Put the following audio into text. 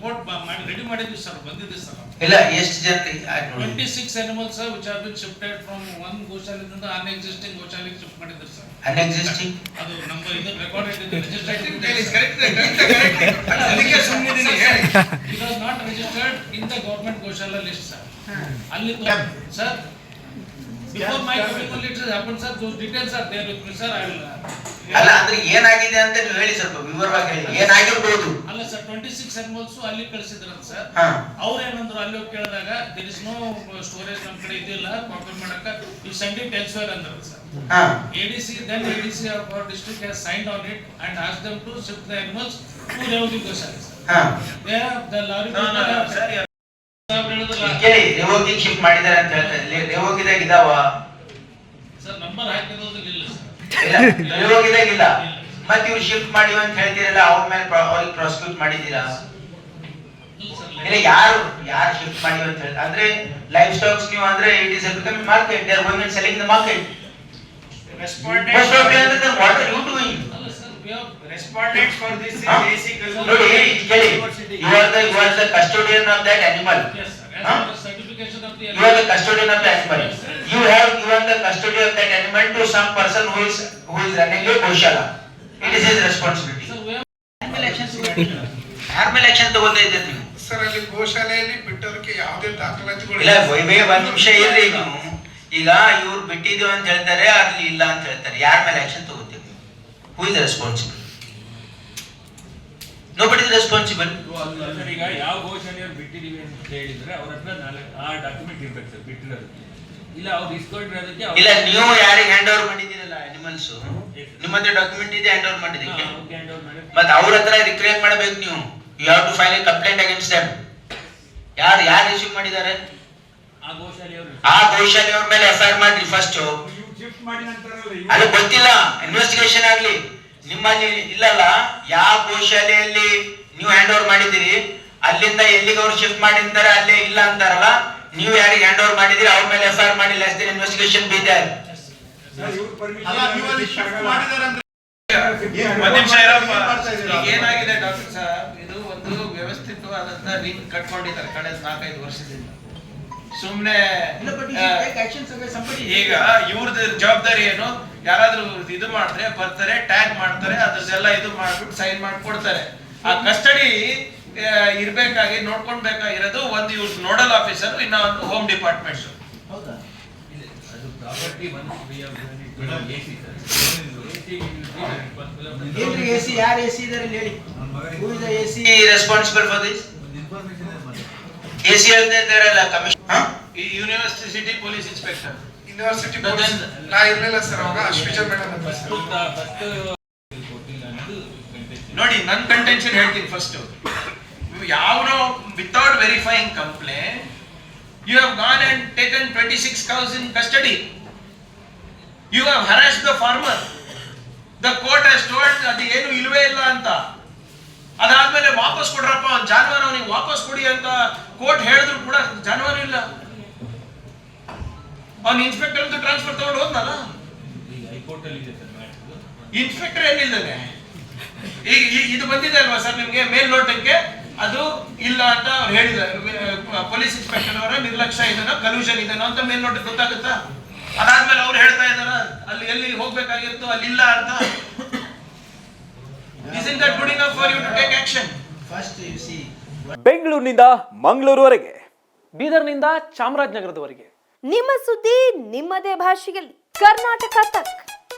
Report ಮಾಡಿ ready ಮಾಡಿದ್ವಿ sir ಬಂದಿದ್ವಿ ಸರ್ ಇಲ್ಲ ಎಷ್ಟು ಜನ twenty six animals which are been shifted from one ಗೋಶಾಲೆದಿಂದ an existing ಗೋಶಾಲೆಗೆ ಶಿಫ್ಟ್ ಮಾಡಿದ್ರು ಸರ್. ಅನ್ಎಕ್ಸಿಸ್ಟಿಂಗ್ ಅದು ನಮ್ಮ ಇದು ಕರೆಕ್ಟ್ ಅದಕ್ಕೆ ಸುಮ್ಮನಿದ್ದೀನಿ ಹೇಳಿ. It was not registered in the government goshala list sir ಅಲ್ಲಿ sir before my coming it happen sir those details are there with me sir I will ಅಲ್ಲ ಅಂದ್ರೆ ಏನಾಗಿದೆ ಅಂತ ನೀವು ಹೇಳಿ ಸ್ವಲ್ಪ ವಿವರವಾಗಿ ಹೇಳಿ. ಏನಾಗಿರ್ಬೋದು? ಅಲ್ಲ ಸರ್ ಟ್ವೆಂಟಿ ಸಿಕ್ಸ್ ಅನಿಮಲ್ಸ್ ಅಲ್ಲಿ ಕಳಿಸಿದ್ರಂತ ಸರ್. ಅವ್ರ ಅವ್ರು ಏನಂದ್ರು ಅಲ್ಲಿ ಹೋಗಿ ಕೇಳಿದಾಗ ದಿರ್ ಇಸ್ ನೋ ಸ್ಟೋರೇಜ್ ನಮ್ ಕಡೆ ಇದಿಲ್ಲ ಕಾಪಿ ಮಾಡಕ ಯು ಸೆಂಡ್ ಇಟ್ ಎಲ್ಸ್ವೇರ್ ಅಂದ್ರು ಸರ್. ಹಾ. Then then of of district district signed on it and and asked to to shift animals to to Revati sir no, no, sir, you- ಸಾಹೇಬ್ರು ಕೇಳಿ ರೇವೋಗಿ shift ಮಾಡಿದ್ದಾರೆ ಅಂತ ಹೇಳ್ತಾರೆ ರೇವೋಗಿದಾಗ ಇದಾವ ಸರ್ ನಂಬರ್ ಹಾಕಿರೋದು ರೇವೋಗಿದಾಗ ಮತ್ತೆ ಇವ್ರು ಶಿಫ್ಟ್ ಮಾಡಿ ಅಂತ ಹೇಳ್ತೀರಲ್ಲ ಅವ್ರ ಮೇಲೆ ಪ್ರ- ಅವ್ರಿಗೆ ಪ್ರಾಸಿಕ್ಯೂಟ್ ಮಾಡಿದ್ದೀರಾ? ಇಲ್ಲ ಯಾರು ಯಾರು ಶಿಫ್ಟ್ ಮಾಡಿ ಅಂತ ಹೇಳಿ. ಅಂದ್ರೆ ಲೈಫ್ ಸ್ಟಾಕ್ಸ್ ನೀವು ಅಂದ್ರೆ it is becoming market they are going selling the market of for- ಅಂದ್ರೆ what are you doing this is ಕೇಳಿ. University. You are the the custodian of that animal yes sir. Huh? you are the custodian of the animal. You have given the custody of that animal to some person who is who is running a goshala. It is his responsibility. Sir we have ಯಾರ ಮೇಲೆ action ತಗೋತಾ ಇದ್ದೀರಿ ನೀವು sir ಅಲ್ಲಿ ಗೋಶಾಲೆಯಲ್ಲಿ ಬಿಟ್ಟೋದಕ್ಕೆ ಯಾವುದೇ ದಾಖಲಾತಿಗಳು ಇಲ್ಲ ವೈಭವ ಒಂದ್ ನಿಮಿಷ ಇರ್ರಿ ನೀವು. ಈಗ ಇವ್ರು ಬಿಟ್ಟಿದ್ದು ಅಂತ ಹೇಳ್ತಾರೆ ಅಲ್ಲಿ ಇಲ್ಲ ಅಂತ ಹೇಳ್ತಾರೆ. ಯಾರ ಮೇಲೆ ಆಕ್ಷನ್ ತಗೋತೀವಿ who is responsible no but is responsible ಈಗ ಯಾವ ಘೋಷಣೆಯವ್ರು ಬಿಟ್ಟಿದೀವಿ ಅಂತ ಹೇಳಿದ್ರೆ ಅವ್ರ ಹತ್ರ ಆ ಡಾಕ್ಯುಮೆಂಟ್ ಇರ್ಬೇಕು ಸರ್ ಬಿಟ್ಟಿರೋದು ಇಲ್ಲ ಅವ್ರು ಇಸ್ಕೊಂಡಿರೋದಕ್ಕೆ ಅವ್ರು- ಇಲ್ಲ ನೀವು ಯಾರಿಗೆ ಹ್ಯಾಂಡ್ ಓವರ್ ಮಾಡಿದಿರಲ್ಲ ಅನಿಮಲ್ಸ್ ನಿಮ್ಮ ಹತ್ರ ಡಾಕ್ಯುಮೆಂಟ್ ಇದೆ ಹ್ಯಾಂಡ್ ಓವರ್ ಮಾಡಿದಕ್ಕೆ ಮತ್ತೆ ಅವ್ರ ಹತ್ರ ರಿಕ್ಲೇಮ್ ಮಾಡಬೇಕು ನೀವು. You have to file a complaint against them ಯಾರು ಯಾರು ರಿಸೀವ್ ಮಾಡಿದ್ದಾರೆ? ಆ ಗೋಶಾಲಿ ಆ ಗೋಶಾಲೆಯವ್ರ ಮೇಲೆ ಎಫ್ ಐ ಆರ್ ಮಾಡ್ರಿ ಫಸ್ಟ್ ಅದು ಗೊತ್ತಿಲ್ಲ ಇನ್ವೆಸ್ಟಿಗೇಷನ್ ಆಗ್ಲಿ. ನಿಮ್ಮಲ್ಲಿ ಇಲ್ಲಲ್ಲ ಯಾವ ಗೋಶಾಲೆಯಲ್ಲಿ ನೀವು ಹ್ಯಾಂಡ್ ಓವರ್ ಮಾಡಿದಿರಿ ಅಲ್ಲಿಂದ ಎಲ್ಲಿಗೆ ಅವ್ರು ಶಿಫ್ಟ್ ಮಾಡಿದ್ದಾರೆ ಅಲ್ಲೇ ಇಲ್ಲ ಅಂತಾರಲ್ಲ ನೀವು ಯಾರಿಗೆ ಹ್ಯಾಂಡ್ ಓವರ್ ಮಾಡಿದಿರಿ ಅವ್ರ ಮೇಲೆ ಎಫ್ ಐ ಆರ್ ಮಾಡಿ ಲೆಸ್ ದಿನ ಇನ್ವೆಸ್ಟಿಗೇಷನ್ ಅಂದ್ರೆ ಇರಪ್ಪ. ಏನಾಗಿದೆ ಡಾಕ್ಟರ್ ಸಾಹೇಬ್? ಇದು ಒಂದು ವ್ಯವಸ್ಥಿತವಾದಂತ ಲಿಂಕ್ ಕಟ್ಕೊಂಡಿದ್ದಾರೆ ಕಳೆದ ನಾಲ್ಕೈದು ವರ್ಷದಿಂದ. ಸುಮ್ನೆ ಈಗ ಇವ್ರದ್ದು ಜವಾಬ್ದಾರಿ ಏನು? ಯಾರಾದ್ರೂ ಇದು ಮಾಡಿದ್ರೆ ಬರ್ತಾರೆ ಟ್ಯಾಗ್ ಮಾಡ್ತಾರೆ ಅದ್ರದ್ದೆಲ್ಲ ಇದು ಮಾಡ್ಬಿಟ್ಟು ಸೈನ್ ಮಾಡ್ಕೊಡ್ತಾರೆ. ಆ ಕಸ್ಟಡಿ ಇರ್ಬೇಕಾಗಿ ನೋಡ್ಕೊಳ್ಬೇಕಾಗಿರೋದು ಒಂದು ಇವ್ರ ನೋಡಲ್ ಆಫೀಸರ್ ಇನ್ನೊಂದು home department AC AC AC responsible for this A C ಹೇಳ್ತಾ ಇದ್ದಾರಲ್ಲ ಕಮಿಷನ್ ಈ ಯೂನಿವರ್ಸಿಟಿ ಪೊಲೀಸ್ ಇನ್ಸ್ಪೆಕ್ಟರ್ ಯೂನಿವರ್ಸಿಟಿ ನಾ ಇರ್ಲಿಲ್ಲ ಸರ್ ಅವಾಗ ಅಶ್ವಿಜಾ ಮೇಡಮ್ ನೋಡಿ ನನ್ನ ಕಂಟೆನ್ಷನ್ ಹೇಳ್ತೀನಿ ಫಸ್ಟ್ ಯಾವನೋ without verifying complaint you have gone and taken twenty six cows in custody you have harass the farmer the court has told ಅದು ಏನು ಇಲ್ವೇ ಇಲ್ಲ ಅಂತ. ಅದಾದ್ಮೇಲೆ ವಾಪಸ್ ಕೊಡ್ರಪ್ಪ ಅವ್ನ್ ಜಾನುವಾರು ಅವನಿಗೆ ವಾಪಸ್ ಕೊಡಿ ಅಂತ ಕೋರ್ಟ್ ಹೇಳಿದ್ರು ಕೂಡ ಜಾನುವಾರು ಇಲ್ಲ. ಅವ್ನು ಇನ್ಸ್ಪೆಕ್ಟರ್ ಟ್ರಾನ್ಸ್ಫರ್ ತಗೊಂಡು ಹೋದ್ನಲ್ಲ. ಇನ್ಸ್ಪೆಕ್ಟರ್ ಏನಿದ್ದಾನೆ ಈಗ ಈ- ಇದು ಬಂದಿದೆ ಅಲ್ವಾ ಸರ್ ನಿಮ್ಗೆ? ಮೇಲ್ನೋಟಕ್ಕೆ ಅದು ಇಲ್ಲ ಅಂತ ಅವ್ರು ಹೇಳಿದ್ದಾರೆ ಪೊಲೀಸ್ ಇನ್ಸ್ಪೆಕ್ಟರ್ ಅವರ ನಿರ್ಲಕ್ಷ್ಯ ಇದನ್ನ ಕಲ್ಯೂಷನ್ ಇದನ್ನ ಅಂತ ಮೇಲ್ನೋಟಕ್ಕೆ ಗೊತ್ತಾಗುತ್ತಾ? ಅದಾದ್ಮೇಲೆ ಅವ್ರು ಹೇಳ್ತಾ ಇದಾರ ಅಲ್ಲಿ ಎಲ್ಲಿ ಹೋಗ್ಬೇಕಾಗಿತ್ತು ಅಲ್ಲಿ ಇಲ್ಲ ಅಂತ? Is in that good enough for you to take action first you see ಬೆಂಗಳೂರಿನಿಂದ ಮಂಗಳೂರುವರೆಗೆ. ಬೀದರ್ನಿಂದ ಚಾಮರಾಜನಗರದವರೆಗೆ. ನಿಮ್ಮ ಸುದ್ದಿ ನಿಮ್ಮದೇ ಭಾಷೆಯಲ್ಲಿ. ಕರ್ನಾಟಕ ತಕ್.